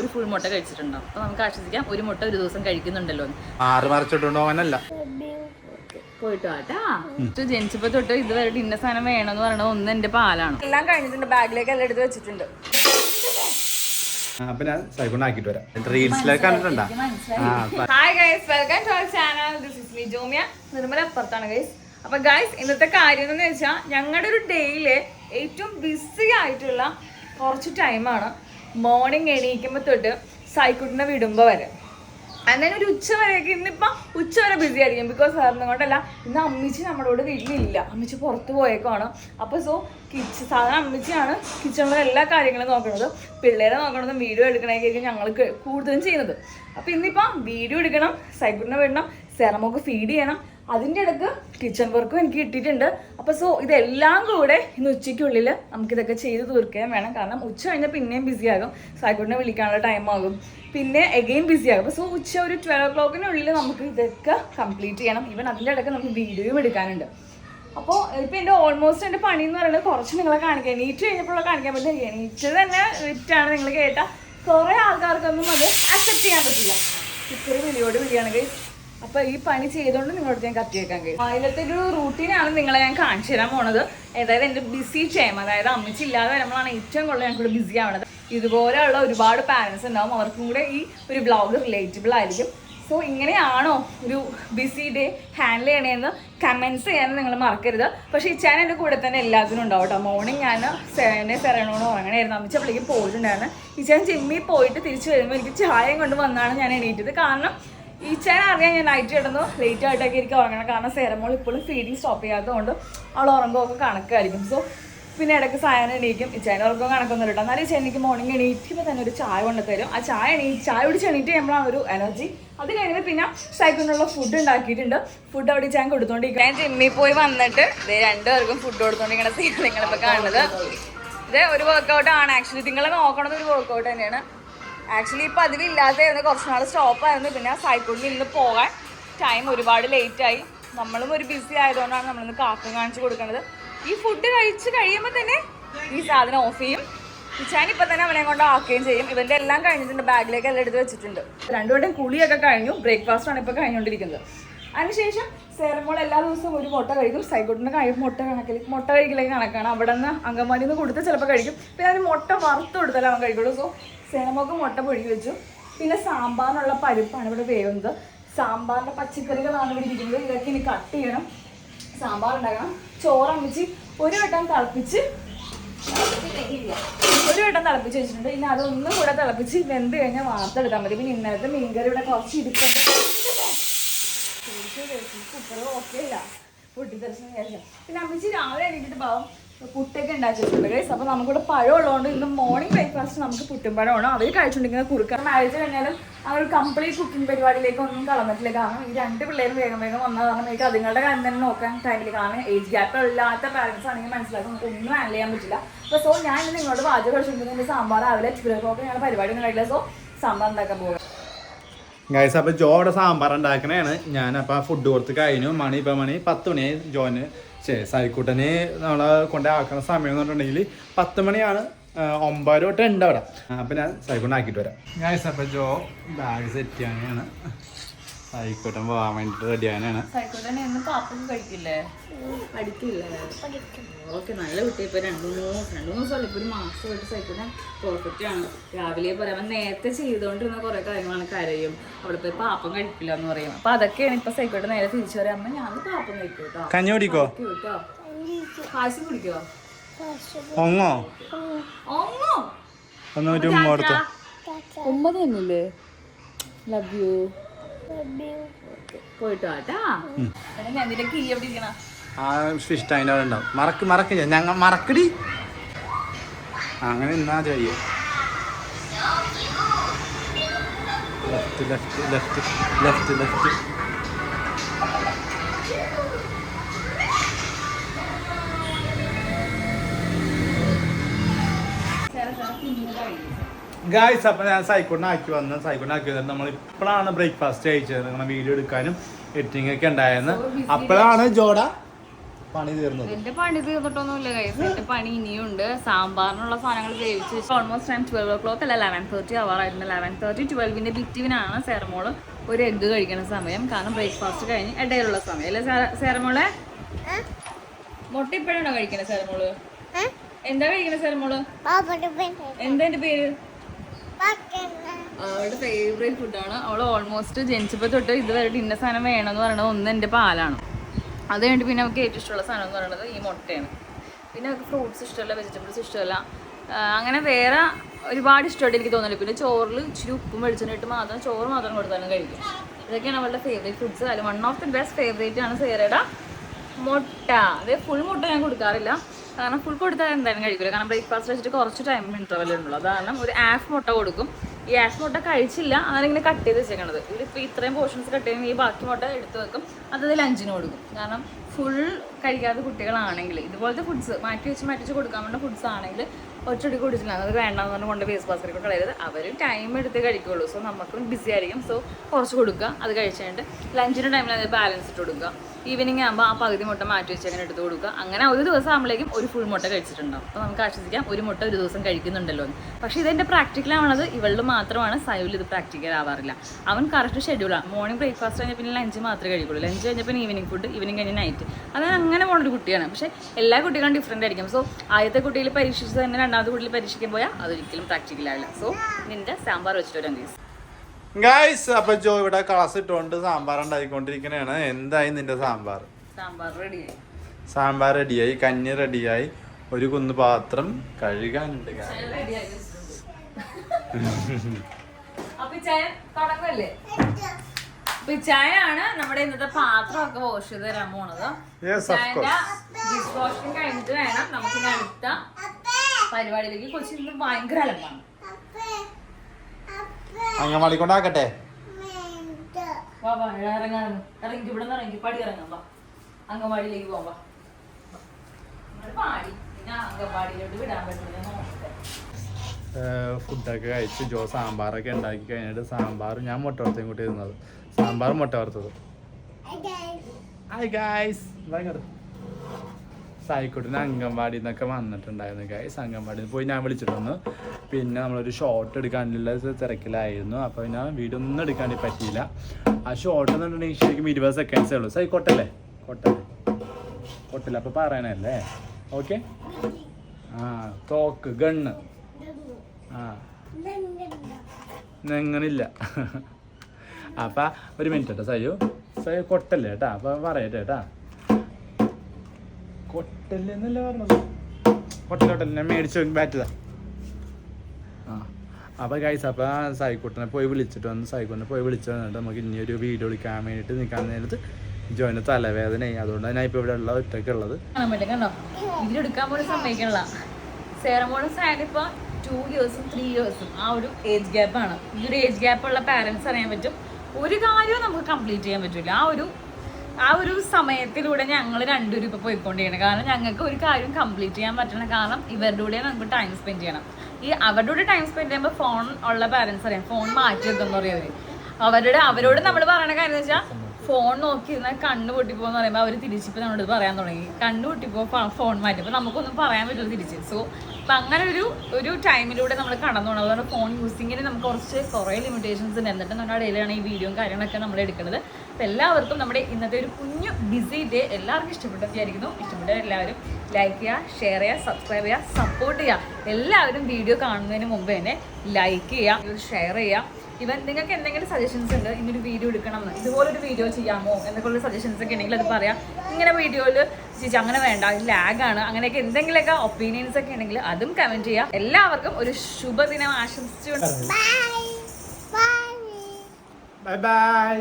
ഒരു ഫുൾ മുട്ട കഴിച്ചിട്ടുണ്ടാവും. അപ്പൊ നമുക്ക് ആശ്വസിക്കാം. ഒരു മുട്ട ഒരു ദിവസം കഴിക്കുന്നുണ്ടല്ലോ ആറ് മറിച്ചിട്ടുണ്ടോ അവനല്ല പോയിട്ട് വാട്ടാ ജനിച്ചപ്പോ തൊട്ട് ഇതുവരെ ഇന്ന സാധനം വേണമെന്ന് പറയണത് ഒന്ന് എന്റെ പാലാണ്. എല്ലാം കഴിഞ്ഞിട്ടുണ്ട്. ബാഗിലേക്ക് എല്ലാം എടുത്ത് വെച്ചിട്ടുണ്ട്. അപ്പൊ ഞാൻ ആക്കിട്ട് വരാം. റീൽസിലൊക്കെ കണ്ടിട്ടുണ്ടാ? Hi guys welcome to our channel this is me Jomiya. Nirmala അപ്പുറത്താണ് ഗൈസ് അപ്പൊ ഗൈസ് ഇന്നത്തെ കാര്യം എന്ന് വെച്ചാൽ ഞങ്ങളുടെ ഒരു ഡേയിലെ ഏറ്റവും ബിസി ആയിട്ടുള്ള കുറച്ച് ടൈമാണ് മോർണിംഗ് എണീക്കുമ്പോൾ തൊട്ട് സൈക്കുട്ടിനെ വിടുമ്പോൾ വരെ. അങ്ങനെ ഒരു ഉച്ച വരെയൊക്കെ ഇന്നിപ്പം ഉച്ച വരെ ബിസി ആയിരിക്കും. ബിക്കോസ് സാറിന് കൊണ്ടല്ല ഇന്ന് അമ്മിച്ചി നമ്മളോട് വീട്ടിലില്ല. അമ്മിച്ചി പുറത്ത് പോയേക്കാണ് അപ്പോൾ സോ കിച്ചൺ സാധാരണ അമ്മിച്ചിയാണ് കിച്ചണിലെ എല്ലാ കാര്യങ്ങളും നോക്കുന്നത് പിള്ളേരെ നോക്കണതും വീഡിയോ എടുക്കണേക്കായിരിക്കും ഞങ്ങൾ കൂടുതലും ചെയ്യുന്നത്. അപ്പോൾ ഇന്നിപ്പം വീഡിയോ എടുക്കണം സൈക്കിളിനെ വിടണം സെറമൊക്കെ ഫീഡ് ചെയ്യണം അതിന്റെ ഇടയ്ക്ക് കിച്ചൺ വർക്കും എനിക്ക് കിട്ടിയിട്ടുണ്ട്. അപ്പോൾ സോ ഇതെല്ലാം കൂടെ ഇന്ന് ഉച്ചയ്ക്കുള്ളിൽ നമുക്കിതൊക്കെ ചെയ്ത് തീർക്കുകയും വേണം. കാരണം ഉച്ച കഴിഞ്ഞാൽ പിന്നെയും ബിസി ആകും. സൈക്കിളിനെ വിളിക്കാനുള്ള ടൈം ആകും. പിന്നെ എഗെയിൻ ബിസി ആകും. അപ്പോൾ സോ ഉച്ച ഒരു ട്വൽവ് ഒ ക്ലോക്കിനുള്ളിൽ നമുക്ക് ഇതൊക്കെ കംപ്ലീറ്റ് ചെയ്യണം. ഈവൻ അതിന്റെ ഇടയ്ക്ക് നമുക്ക് വീഡിയോയും എടുക്കാനുണ്ട്. അപ്പോൾ ഇപ്പം എന്റെ ഓൾമോസ്റ്റ് എന്റെ പണി എന്ന് പറയുന്നത് കുറച്ച് നിങ്ങളെ കാണിക്കാം. എണീറ്റ് കഴിഞ്ഞപ്പോഴുള്ള കാണിക്കാൻ പറ്റില്ല. എണീറ്റ് തന്നെ വിറ്റാണ് നിങ്ങൾ കേട്ടാൽ കുറേ ആൾക്കാർക്കൊന്നും അത് അക്സെപ്റ്റ് ചെയ്യാൻ പറ്റില്ല. ഇത്ര വിളിയോട് വിളിയാണ് ഗൈസ് അപ്പൊ ഈ പണി ചെയ്തുകൊണ്ട് നിങ്ങളോട് ഞാൻ കത്തിയേക്കാൻ കഴിയും. അതിലത്തെ ഒരു റൂട്ടീനാണ് നിങ്ങളെ ഞാൻ കാണിച്ചു തരാൻ പോണത്. അതായത് എന്റെ ബിസി ടൈം അതായത് അമ്മച്ചി ഇല്ലാതെ വരുമ്പോഴാണ് ഏറ്റവും കൂടുതൽ ഞങ്ങൾക്ക് ബിസി ആവണത്. ഇതുപോലെയുള്ള ഒരുപാട് പാരൻസ് ഉണ്ടാവും. അവർക്കും കൂടെ ഈ ഒരു ബ്ലോഗ് റിലേറ്റബിൾ ആയിരിക്കും. സോ ഇങ്ങനെയാണോ ഒരു ബിസി ഡേ ഹാൻഡിൽ ചെയ്യണേന്ന് കമൻസ് ചെയ്യാൻ നിങ്ങൾ മറക്കരുത്. പക്ഷേ ഈ ചാനൽ എന്റെ കൂടെ തന്നെ എല്ലാത്തിനും ഉണ്ടാവും കേട്ടോ. മോർണിംഗ് ഞാൻ സെവനെ സെറണോണോ ഉറങ്ങണമായിരുന്നു അമ്മച്ച അപ്പോഴേക്കും പോയിട്ടുണ്ടായിരുന്നു. ഈ ചാൻ ജിമ്മിൽ പോയിട്ട് തിരിച്ചു വരുമ്പോൾ എനിക്ക് ചായയും കൊണ്ട് വന്നാണ് ഞാൻ എണീറ്റത്. കാരണം ഈ ചാൻ അറിയാൻ ഞാൻ നൈറ്റ് ഇടുന്നു ലേറ്റ് ആയിട്ടൊക്കെ എനിക്ക് ഉറങ്ങണം. കാരണം സേരമോൾ ഇപ്പോഴും ഫീഡിങ് സ്റ്റോപ്പ് ചെയ്യാത്തതുകൊണ്ട് അവൾ ഉറങ്ങുമൊക്കെ കണക്കായിരിക്കും. സോ പിന്നെ ഇടയ്ക്ക് സായനം എണീക്കും. ഇച്ചേനെ ഉറക്കം കണക്കൊന്നും ഇട്ടാൽ എന്നാലും ഈ എനിക്ക് മോർണിംഗ് എണീറ്റുമ്പോൾ തന്നെ ഒരു ചായ കൊണ്ട് തരും. ആ ചായ എണീ ചായ കുടിച്ച് എണീറ്റ് കഴിയുമ്പോഴാണ് ഒരു എനർജി അത് കഴിഞ്ഞ് പിന്നെ സൈക്കിളിനുള്ള ഫുഡ് ഉണ്ടാക്കിയിട്ടുണ്ട്. ഫുഡ് അവിടെ ഞാൻ കൊടുത്തോണ്ടിരിക്കും ഞാൻ ജിമ്മിൽ പോയി വന്നിട്ട് രണ്ടുപേർക്കും ഫുഡ് കൊടുത്തോണ്ടിരിക്കണ സീൻ നിങ്ങളിപ്പോൾ കാണുന്നത്. ഇത് ഒരു വർക്കൗട്ട് ആണ്. ആക്ച്വലി നിങ്ങളെ നോക്കണത് ഒരു വർക്കൗട്ട് തന്നെയാണ്. ആക്ച്വലി ഇപ്പം അതിലില്ലാത്തായിരുന്നു കുറച്ച് നാൾ സ്റ്റോപ്പ് ആയിരുന്നു. പിന്നെ സൈക്കിളിൽ ഇന്ന് പോകാൻ ടൈം ഒരുപാട് ലേറ്റായി നമ്മളും ഒരു ബിസി ആയതുകൊണ്ടാണ് നമ്മളിന്ന് കാക്കം കാണിച്ചു കൊടുക്കുന്നത്. ഈ ഫുഡ് കഴിച്ച് കഴിയുമ്പോൾ തന്നെ ഈ സാധനം ഓഫ് ചെയ്യും. ഇച്ചാൻ ഇപ്പം തന്നെ അവനെ കൊണ്ട് ആക്കുകയും ചെയ്യും. ഇവന്റെ എല്ലാം കഴിഞ്ഞിട്ടുണ്ട്. ബാഗിലേക്ക് എല്ലാം എടുത്ത് വെച്ചിട്ടുണ്ട്. രണ്ടുപേരുടെയും കുളിയൊക്കെ കഴിഞ്ഞു. ബ്രേക്ക്ഫാസ്റ്റ് ആണ് ഇപ്പോൾ കഴിഞ്ഞുകൊണ്ടിരിക്കുന്നത് അതിനുശേഷം സേറമോൾ എല്ലാ ദിവസവും ഒരു മുട്ട കഴിക്കും. സൈക്കോട്ടിന് കഴിയും മുട്ട കണക്കിൽ മുട്ട കഴിക്കലേക്ക് കണക്കാണ്. അവിടെ നിന്ന് അങ്കൻവാടിയിൽ നിന്ന് കൊടുത്ത് ചിലപ്പോൾ കഴിക്കും. പിന്നെ അതിന് മുട്ട വറുത്ത് കൊടുത്താലേ അവൻ കഴിക്കുള്ളൂ. സോ സേനമോക്ക് മുട്ട പൊഴുകി വെച്ചു. പിന്നെ സാമ്പാറിനുള്ള പരിപ്പാണ് ഇവിടെ വേവുന്നത്. സാമ്പാറിന്റെ പച്ചക്കറികളാണ് ഇവിടെ ഇരിക്കുന്നത്. ഇതൊക്കെ ഇനി കട്ട് ചെയ്യണം. സാമ്പാർ ഉണ്ടാക്കണം. ചോറ് ചോറമ്മിച്ച് ഒരു വട്ടം തിളപ്പിച്ച് ഒരു വട്ടം തിളപ്പിച്ച് വെച്ചിട്ടുണ്ട്. ഇനി അതൊന്നും കൂടെ തിളപ്പിച്ച് വെന്ത് കഴിഞ്ഞാൽ വാർത്തെടുക്കാൻ മതി. പിന്നെ ഇന്നലത്തെ മീൻകറി ഇവിടെ കുറച്ച് ഇരിപ്പുണ്ട് പിന്നെ അമ്മച്ചി രാവിലെ എണീറ്റിട്ട് പാവം പുട്ടൊക്കെ ഉണ്ടാക്കിയിട്ടുണ്ട് കേസ് അപ്പോൾ നമുക്കിവിടെ പഴം ഉള്ളതുകൊണ്ട് ഇന്ന് മോർണിംഗ് ബ്രേക്ക്ഫാസ്റ്റ് നമുക്ക് പുട്ടും പഴമാണ് അവർ കഴിച്ചിട്ടുണ്ടെങ്കിൽ കുറുക്ക മാരേജ് കഴിഞ്ഞാലും ഒരു കംപ്ലീറ്റ് കുക്കിംഗ് പരിപാടിയിലേക്ക് ഒന്നും കളന്നിട്ടില്ല കാരണം ഈ രണ്ട് പിള്ളേരും വേഗം വേഗം വന്നത് കാരണം എനിക്ക് അതുങ്ങളുടെ കാര്യം തന്നെ നോക്കാൻ ടൈമിൽ കാരണം ഏജ് ഗ്യാപ്പ് ഇല്ലാത്ത പാരൻസ് ആണെങ്കിൽ മനസ്സിലാക്കും നമുക്ക് ഒന്നും ഹാൻഡിൽ ചെയ്യാൻ പറ്റില്ല അപ്പോൾ സോ ഞാൻ ഇന്ന് നിങ്ങളോട് പാചകം കഴിച്ചിട്ടുണ്ടെങ്കിൽ സാമ്പാർ രാവിലെ ചിലപ്പോൾ ഞങ്ങളുടെ പരിപാടി ഒന്നും കഴിക്കില്ല സോ സാമ്പാർ ഉണ്ടാക്കാൻ പോകുക ഗൈസ് അപ്പൊ ജോ അവിടെ സാമ്പാർ ഞാൻ അപ്പൊ ഫുഡ് കൊടുത്ത് കഴിഞ്ഞു. മണി ഇപ്പൊ മണി പത്ത് മണിയായി ജോന്. ശരി സൈക്കൂട്ടനെ നമ്മളെ കൊണ്ട് ആക്കുന്ന സമയം എന്ന് പറഞ്ഞിട്ടുണ്ടെങ്കിൽ പത്ത് മണിയാണ് ഒമ്പത് തൊട്ട് ഉണ്ട് അവിടെ. അപ്പൊ ഞാൻ സൈക്കൂട്ടൻ ആക്കിയിട്ട് വരാം. ഗൈസ് അപ്പൊ ജോ ബാഗ് സെറ്റ് ചെയ്യാനാണ്. സൈക്കൂട്ടൻ പോവാൻ വേണ്ടിട്ട് റെഡി ആകാനാണ് സൈക്കോട്ടനെ എന്ന് പാപ്പൊക്കെ കഴിക്കില്ലേ? പഠിക്കില്ലേ? ഓക്കെ നല്ല കുട്ടി. ഇപ്പൊ രണ്ടു മൂന്ന് രണ്ടു മൂന്ന് ദിവസം ഇപ്പൊ ഒരു മാസമായിട്ട് സൈക്കോട്ടൻ പെർഫെക്റ്റ് ആണ് രാവിലെ പറയാം നേരത്തെ ചെയ്തുകൊണ്ടിരുന്ന കുറെ കാര്യങ്ങളാണ് കരയും. അവിടെ പോയി പാപ്പം കഴിക്കില്ല എന്ന് പറയും. അപ്പൊ അതൊക്കെയാണ് ഇപ്പൊ സൈക്കോട്ടെ നേരെ തിരിച്ചു പറയാം അമ്മ ഞാൻ പാപ്പം കഴിക്കും കേട്ടോ. കഞ്ഞി കുടിക്കോ? കേട്ടോ കുടിക്കോ ഒങ്ങോ ഒന്നോ ഒന്ന് ഒരു ഉമ്മ? കൊടുത്തോ. ഉമ്മ തന്നില്ലേ? ലവ് യു പോയിട്ട് വാട്ടാ ആ ഫിഷ് അതിന്റെ അവിടെ ഉണ്ടാവും. മറക്ക് മറക്ക് ഞങ്ങൾ മറക്കടി. അങ്ങനെ എന്നാ ചെയ്യ. Left left left left left guys അപ്പം ഞാൻ സൈക്കോണ്ടാക്കി ആക്കി വന്ന് സൈക്കോണിനെ ആക്കി വന്നിട്ട് നമ്മൾ ഇപ്പോഴാണ് ബ്രേക്ക്ഫാസ്റ്റ് കഴിച്ചത്. നിങ്ങളെ വീഡിയോ എടുക്കാനും എഡിറ്റിംഗ് ഒക്കെ ഉണ്ടായിരുന്നു. അപ്പോഴാണ് ജോഡ പണി തീർന്നത്. എന്റെ പണി തീർന്നിട്ടൊന്നുമില്ല ഗൈസ് എന്റെ പണി ഇനിയുണ്ട്. സാമ്പാറിനുള്ള സാധനങ്ങൾ വേവിച്ച് almost time twelve o'clock അല്ല ലെവൻ തേർട്ടി ആവാറായിരുന്നു ലെവൻ തേർട്ടി ട്വൽവിന്റെ ബിറ്റിവിനാണ് സെറമോൾ ഒരു എഗ്ഗ് കഴിക്കുന്ന സമയം. കാരണം ബ്രേക്ക്ഫാസ്റ്റ് കഴിഞ്ഞ് ഇടയിലുള്ള സമയം. അല്ലേ സെറമോളെ മുട്ട ഇപ്പോഴാണോ കഴിക്കുന്നത് സെറമോൾ എന്താ കഴിക്കുന്നത് സെറമോൾ എന്താ എന്റെ പേര്? അവളുടെ ഫേവറേറ്റ് ഫുഡാണ് അവൾ ഓൾമോസ്റ്റ് ജനിച്ചപ്പോൾ തൊട്ട് ഇതുവരെ ഇന്ന സാധനം വേണമെന്ന് പറയുന്നത് ഒന്ന് എന്റെ പാലാണ്. അത് കഴിഞ്ഞിട്ട് പിന്നെ നമുക്ക് ഏറ്റവും ഇഷ്ടമുള്ള സാധനം എന്ന് പറയുന്നത് ഈ മുട്ടയാണ്. പിന്നെ അവർക്ക് ഫ്രൂട്ട്സ് ഇഷ്ടമല്ല വെജിറ്റബിൾസ് ഇഷ്ടമല്ല. അങ്ങനെ വേറെ ഒരുപാട് ഇഷ്ടമായിട്ട് എനിക്ക് തോന്നുന്നില്ല. പിന്നെ ചോറിൽ ഇച്ചിരി ഉപ്പും വെളിച്ചെണ്ണിട്ട് മാത്രം ചോറ് മാത്രം കൊടുത്താലും കഴിക്കും. ഇതൊക്കെയാണ് അവളുടെ ഫേവറേറ്റ് ഫുഡ്സ് അതിൽ one of the best favourite ആണ് സേറയുടെ മുട്ട. അത് ഫുൾ മുട്ട ഞാൻ കൊടുക്കാറില്ല. കാരണം ഫുൾ കൊടുത്താൽ എന്തായാലും കഴിക്കില്ല കാരണം ബ്രേക്ക്ഫാസ്റ്റ് വെച്ചിട്ട് കുറച്ച് ടൈം ഇന്റർവെൽ ഉള്ളൂ. കാരണം ഒരു ആഫ് മുട്ട കൊടുക്കും. ഈ ആഫ് മുട്ട കഴിച്ചില്ല അങ്ങനെ ഇങ്ങനെ കട്ട് ചെയ്ത് വെച്ചേക്കണത്. ഇതിപ്പോൾ ഇത്രയും പോർഷൻസ് കട്ട് ചെയ്യുമ്പോൾ ഈ ബാക്കി മുട്ട എടുത്ത് വെക്കും അത് ലഞ്ചിന് കൊടുക്കും. കാരണം ഫുൾ കഴിക്കാത്ത കുട്ടികളാണെങ്കിൽ ഇതുപോലത്തെ ഫുഡ്സ് മാറ്റി വെച്ച് മാറ്റി വെച്ച് കൊടുക്കാൻ വേണ്ട ഫുഡ്സ് ആണെങ്കിൽ ഒറ്റടി കുടിച്ചില്ല. അത് വേണ്ടെന്ന് പറഞ്ഞു കൊണ്ട് വേസ്റ്റ് ബാസ്കറ്റ് കളയരുത്. അവർ ടൈം എടുത്ത് കഴിക്കുള്ളൂ. സോ നമുക്കും ബിസി ആയിരിക്കും. സോ കുറച്ച് കൊടുക്കുക അത് കഴിച്ചിട്ട് ലഞ്ചിന്റെ ടൈമിൽ അത് ബാലൻസ് ഇട്ട് കൊടുക്കുക. ഈവനിങ് ആകുമ്പോൾ ആ പകുതി മുട്ട മാറ്റി വെച്ച് അങ്ങനെ എടുത്ത് കൊടുക്കുക. അങ്ങനെ ഒരു ദിവസം ആകുമ്പോഴേക്കും ഒരു ഫുൾ മുട്ട കഴിച്ചിട്ടുണ്ടാവും. അപ്പോൾ നമുക്ക് ആശ്വസിക്കാം ഒരു മുട്ട ഒരു ദിവസം കഴിക്കുന്നുണ്ടല്ലോ എന്ന്. പക്ഷേ ഇതെന്റെ പ്രാക്ടിക്കലാണത് ഇവളിൽ മാത്രമാണ്. സൈവിൽ ഇത് പ്രാക്ടിക്കൽ ആവാറില്ല. അവൻ കറക്റ്റ് ഷെഡ്യൂളാണ് മോർണിംഗ് ബ്രേക്ക്ഫാസ്റ്റ് കഴിഞ്ഞാൽ പിന്നെ ലഞ്ച് മാത്രമേ കഴിക്കുള്ളൂ. ലഞ്ച് കഴിഞ്ഞാൽ പിന്നെ ഈവനിങ് ഫുഡ് ഈവനിങ് കഴിഞ്ഞ് നൈറ്റ് അത് അങ്ങനെ പോകുന്നൊരു കുട്ടിയാണ്. പക്ഷേ എല്ലാ കുട്ടികളും ഡിഫറെന്റ് ആയിരിക്കും. സോ ആദ്യത്തെ കുട്ടിയിൽ പരീക്ഷിച്ച് തന്നെ രണ്ടാമത്തെ കുട്ടിയിൽ പരീക്ഷിക്കാൻ പോയാൽ അതൊരിക്കലും പ്രാക്ടിക്കലാവില്ല സോ നിന്റെ സാമ്പാർ വെച്ചിട്ട് ഒരു അഞ്ച് ഗായ്സ് അപ്പൊ ജോ ഇവിടെ ക്ലാസ് ഇട്ടുകൊണ്ട് സാമ്പാർ ഉണ്ടായിക്കൊണ്ടിരിക്കണേണ് എന്തായി നിന്റെ സാമ്പാർ? സാമ്പാർ റെഡിയായി. സാമ്പാർ റെഡിയായി കഞ്ഞി റെഡിയായി ഒരു കുന്ന് പാത്രം കഴുകാനുണ്ട് ആണ് നമ്മുടെ ഇന്നത്തെ പാത്രമൊക്കെ വാഷ് ചെയ്ത് തരാൻ പോണത്. ഡിഷ് വാഷിംഗ് കഴിഞ്ഞിട്ട് വേണം നമുക്ക് അടുത്ത പരിപാടിയിലേക്ക് കൊച്ചിന് ഭയങ്കര അലമ്പാണ്. അങ്കമാടി കൊണ്ടാക്കട്ടെ. വാ വാ ഇറങ്ങാൻ ഇറങ്ങി ഇവിടെ നിന്ന് ഇറങ്ങി പടി ഇറങ്ങാം വാ. പോവാം വാ. പാടി. പിന്നെ വിടാൻ പറ്റില്ല നോക്കട്ടെ. ഫുഡൊക്കെ കഴിച്ച് ജോ സാമ്പാറൊക്കെ ഉണ്ടാക്കി കഴിഞ്ഞിട്ട് സാമ്പാർ ഞാൻ മുട്ട വറുത്തയും കൂട്ടി ഇരുന്നത് സാമ്പാർ മുട്ട വറുത്തത്. ഹായ് ഗായ്സ് ഭയങ്കര സായിക്കുട്ടിന് അംഗൻവാടി നിന്നൊക്കെ വന്നിട്ടുണ്ടായിരുന്നു ഗൈസ് അംഗൻവാടിയിൽ പോയി ഞാൻ വിളിച്ചിട്ടൊന്ന്. പിന്നെ നമ്മളൊരു ഷോട്ട് എടുക്കാനുള്ള തിരക്കിലായിരുന്നു. അപ്പോൾ പിന്നെ വീടൊന്നും ഒന്നും എടുക്കാൻ പറ്റിയില്ല. ആ ഷോട്ട് എന്ന് പറഞ്ഞിട്ടുണ്ടെങ്കിൽ ഇരുപത് സെക്കൻഡ്സേ ഉള്ളൂ. സായി കൊട്ടല്ലേ? കൊട്ടല്ലേ? കൊട്ടില്ല? അപ്പോൾ പറയണല്ലേ ഓക്കെ ആ തോക്ക് ഗണ്ണ്. ആ. നെങ്ങനില്ല അപ്പൊ ഒരു മിനിറ്റ് കേട്ടോ സയ്യോ സയ്യോ കൊട്ടല്ലേ കേട്ടാ? അപ്പൊ പറയട്ടെ കേട്ടാ? കൊട്ടല്ലേ എന്നല്ലേ പറഞ്ഞത്? കൊട്ടല്ല ഞാൻ ആ ഗൈസ് അപ്പോൾ സൈക്കുട്ടനെ പോയി വിളിച്ചിട്ട് വന്ന് സൈക്കൂട്ടനെ പോയി വിളിച്ചു വന്നിട്ട് നമുക്ക് ഇനി ഒരു വീഡിയോ വിളിക്കാൻ വേണ്ടിയിട്ട് നിൽക്കാൻ നേരത്ത് ജോയിന് തലവേദനയായി. അതുകൊണ്ട് ഞാൻ ഇപ്പോൾ ഇവിടെ ഉള്ള ഒറ്റയ്ക്കുള്ളത് കാണാൻ പറ്റും കണ്ടോ? ഇതിലെടുക്കാൻ ഇപ്പൊ ആ ഒരു ഏജ് ഗ്യാപ്പ് ആണ്. ഈ ഒരു ഏജ് ഗ്യാപ്പ് ഉള്ള പാരന്റ്സ് അറിയാൻ പറ്റും. ഒരു കാര്യവും നമുക്ക് കംപ്ലീറ്റ് ചെയ്യാൻ പറ്റില്ല ആ ഒരു ആ ഒരു സമയത്തിലൂടെ ഞങ്ങൾ രണ്ടുപേരും ഇപ്പൊ പോയിക്കൊണ്ടിരിക്കണം കാരണം ഞങ്ങൾക്ക് ഒരു കാര്യം കംപ്ലീറ്റ് ചെയ്യാൻ പറ്റണം. കാരണം ഇവരുടെ കൂടെ നമുക്ക് ടൈം സ്പെൻഡ് ചെയ്യണം. ഈ അവരുടെ കൂടെ ടൈം സ്പെൻഡ് ചെയ്യുമ്പോൾ ഫോൺ ഉള്ള പാരൻസ് അറിയാം? ഫോൺ മാറ്റി വെക്കുന്ന പറയാം അവരുടെ അവരോട് നമ്മൾ പറയണ കാര്യം എന്ന് വെച്ചാൽ ഫോൺ നോക്കിയിരുന്ന കണ്ണ് പൊട്ടിപ്പോന്ന് പറയുമ്പോൾ അവർ തിരിച്ചിപ്പോൾ നമ്മളോട് പറയാൻ തുടങ്ങി. കണ്ണ് പൊട്ടിപ്പോ ഫോൺ മാറ്റി. അപ്പോൾ നമുക്കൊന്നും പറയാൻ പറ്റില്ല തിരിച്ച്. സോ അപ്പം അങ്ങനെ ഒരു ഒരു ടൈമിലൂടെ നമ്മൾ കടന്നു പോകണം. അതുകൊണ്ട് ഫോൺ യൂസിങ്ങിന് നമുക്ക് കുറച്ച് കുറേ ലിമിറ്റേഷൻസ് ഉണ്ട്. എന്നിട്ട് നമ്മുടെ ഇടയിലാണ് ഈ വീഡിയോയും കാര്യങ്ങളൊക്കെ നമ്മൾ എടുക്കുന്നത്. അപ്പം എല്ലാവർക്കും നമ്മുടെ ഇന്നത്തെ ഒരു കുഞ്ഞു ബിസി ഡേ എല്ലാവർക്കും ഇഷ്ടപ്പെട്ടു വിചാരിക്കുന്നു. ഇഷ്ടപ്പെട്ട എല്ലാവരും ലൈക്ക് ചെയ്യുക ഷെയർ ചെയ്യുക സബ്സ്ക്രൈബ് ചെയ്യുക സപ്പോർട്ട് ചെയ്യുക. എല്ലാവരും വീഡിയോ കാണുന്നതിന് മുമ്പ് തന്നെ ലൈക്ക് ചെയ്യുക ഷെയർ ചെയ്യുക. ഇവൻ നിങ്ങൾക്ക് എന്തെങ്കിലും സജഷൻസ് ഉണ്ട് ഇങ്ങനൊരു വീഡിയോ എടുക്കണം എന്ന് ഇതുപോലൊരു വീഡിയോ ചെയ്യാമോ എന്നൊക്കെയുള്ള സജഷൻസ് ഒക്കെ ഉണ്ടെങ്കിൽ അത് പറയാം. ഇങ്ങനെ വീഡിയോയിൽ ചേച്ചി അങ്ങനെ വേണ്ട ലാഗാണ് അങ്ങനെയൊക്കെ എന്തെങ്കിലുമൊക്കെ ഒപ്പീനിയൻസ് ഒക്കെ ഉണ്ടെങ്കിൽ അതും കമന്റ് ചെയ്യാം എല്ലാവർക്കും ഒരു ശുഭദിനം ആശംസിച്ചുകൊണ്ട് ബൈ ബൈ